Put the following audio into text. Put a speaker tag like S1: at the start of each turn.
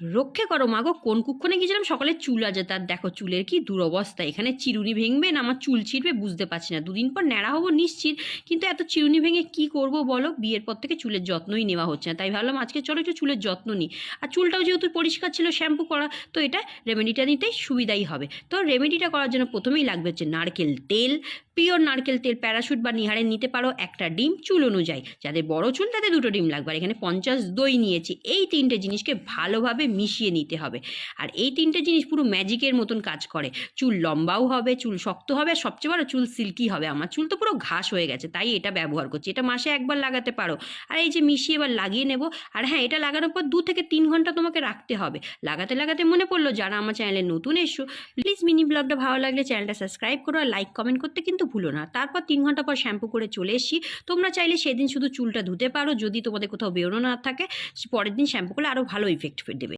S1: রক্ষে করো মাগো কোন কুক্ষণে গিয়েছিলাম? সকালে চুল আছে তার দেখো চুলের কি দুরবস্থা। এখানে চিরুনি ভেঙবে না, আমার চুল ছিঁড়বে, বুঝতে পারছি না। দুদিন পর ন্যাড়া হব নিশ্চিত, কিন্তু এত চিরুনি ভেঙে কি করব বলো? বিয়ের পর থেকে চুলের যত্নই নেওয়া হচ্ছে না। তাই ভাবলাম আজকে চলো একটু চুলের যত্ন নিই। আর চুলটাও যেহেতু পরিষ্কার ছিল, শ্যাম্পু করা, তো এটা রেমেডিটা নিতেই সুবিধাই হবে। তো রেমেডিটা করার জন্য প্রথমেই লাগবে হচ্ছে নারকেল তেল। পিওর নারকেল তেল প্যারাশুট বা নিহারে নিতে পারো একটা ডিম চুল অনুযায়ী। যাদের বড় চুল, তাদের দুটো ডিম লাগবে। আর এখানে পঞ্চাশ দই নিয়েছি। এই তিনটে জিনিসকে ভালোভাবে মিশিয়ে নিতে হবে। আর এই তিনটে জিনিস পুরো ম্যাজিকের মতন কাজ করে। চুল লম্বাও হবে, চুল শক্ত হবে, আর সবচেয়ে বড় চুল সিল্কি হবে আমার। চুল তো পুরো ঘাস হয়ে গেছে, তাই এটা ব্যবহার করছি। এটা মাসে একবার লাগাতে পারো। আর এই যে মিশিয়ে এবার লাগিয়ে নেব, আর হ্যাঁ এটা লাগানোর পর দু থেকে তিন ঘণ্টা তোমাকে রাখতে হবে। লাগাতে লাগাতে মনে পড়ল, যারা আমার চ্যানেলে নতুন এসো প্লিজ মিনি ব্লগটা ভালো লাগলে চ্যানেলটা সাবস্ক্রাইব করো আর লাইক কমেন্ট করতে কিন্তু ভুলো না। তারপর তিন ঘণ্টা পর শ্যাম্পু করে চলে এসেছি। তোমরা চাইলে সেদিন শুধু চুলটা ধুতে পারো, যদি তোমাদের কোথাও বেরোনো না থাকে, পরের দিন শ্যাম্পু করলে আরও ভালো ইফেক্ট দেবে।